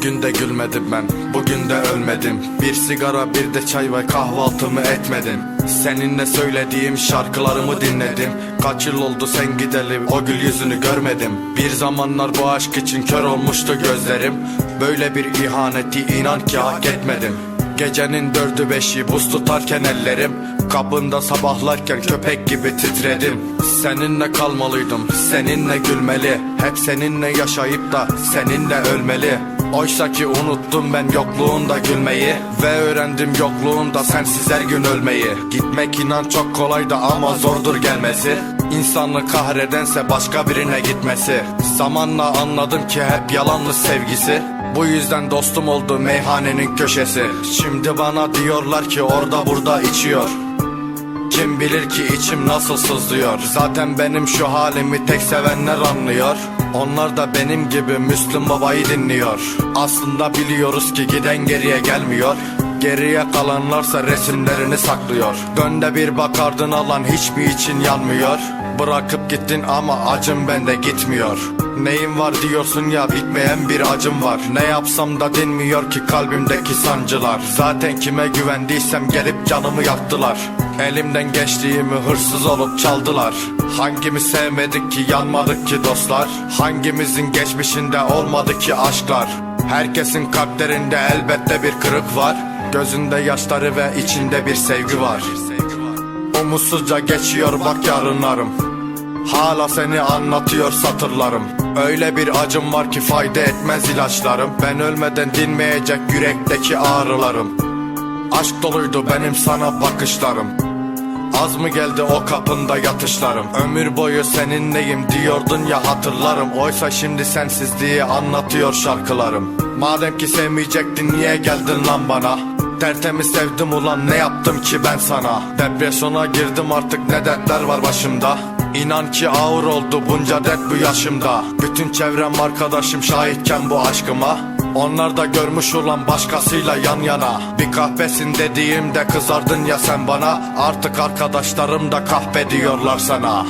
gün de gülmedim ben Bugün de ölmedim. Bir sigara bir de çay ve kahvaltımı etmedim. Seninle söylediğim şarkılarımı dinledim. Kaç yıl oldu sen gideli o gül yüzünü görmedim. Bir zamanlar bu aşk için kör olmuştu gözlerim. Böyle bir ihaneti inan ki hak etmedim. Gecenin dördü beşi buz tutarken ellerim. Kapında sabahlarken köpek gibi titredim. Seninle kalmalıydım, seninle gülmeli. Hep seninle yaşayıp da seninle ölmeli Oysa ki unuttum ben yokluğunda gülmeyi Ve öğrendim yokluğunda sensiz her gün ölmeyi Gitmek inan çok kolay da ama zordur gelmesi İnsanı kahredense başka birine gitmesi Zamanla anladım ki hep yalanlı sevgisi bu yüzden dostum oldu meyhanenin köşesi Şimdi bana diyorlar ki orada burada içiyor kim bilir ki içim nasıl sızlıyor Zaten benim şu halimi tek sevenler anlıyor Onlar da benim gibi Müslüm Baba'yı dinliyor. Aslında biliyoruz ki giden geriye gelmiyor. Geriye kalanlarsa resimlerini saklıyor. Dönde bir bak ardın alan hiçbir için yanmıyor. Bırakıp gittin ama acım bende gitmiyor Neyim var diyorsun ya bitmeyen bir acım var. Ne yapsam da dinmiyor ki kalbimdeki sancılar. Zaten kime güvendiysem gelip canımı yaktılar. Elimden geçtiğimi hırsız olup çaldılar. Hangimiz sevmedik ki yanmadık ki dostlar? Hangimizin geçmişinde olmadı ki aşklar? Herkesin kalplerinde elbette bir kırık var. Gözünde yaşları ve içinde bir sevgi var. Umutsuzca geçiyor bak yarınlarım. Hala seni anlatıyor satırlarım Öyle bir acım var ki fayda etmez ilaçlarım. Ben ölmeden dinmeyecek yürekteki ağrılarım. Aşk doluydu benim sana bakışlarım. Az mı geldi o kapında yatışlarım? Ömür boyu seninleyim diyordun ya hatırlarım. Oysa şimdi sensizliği anlatıyor şarkılarım. Madem ki sevmeyecektin niye geldin lan bana? Tertemiz sevdim ulan ne yaptım ki ben sana? Depresyona girdim artık ne dertler var başımda İnan ki ağır oldu bunca dert bu yaşımda. Bütün çevrem arkadaşım şahitken bu aşkıma. Onlar da görmüş olan başkasıyla yan yana. Bir kahvesin dediğimde kızardın ya sen bana. Artık arkadaşlarım da kahpe diyorlar sana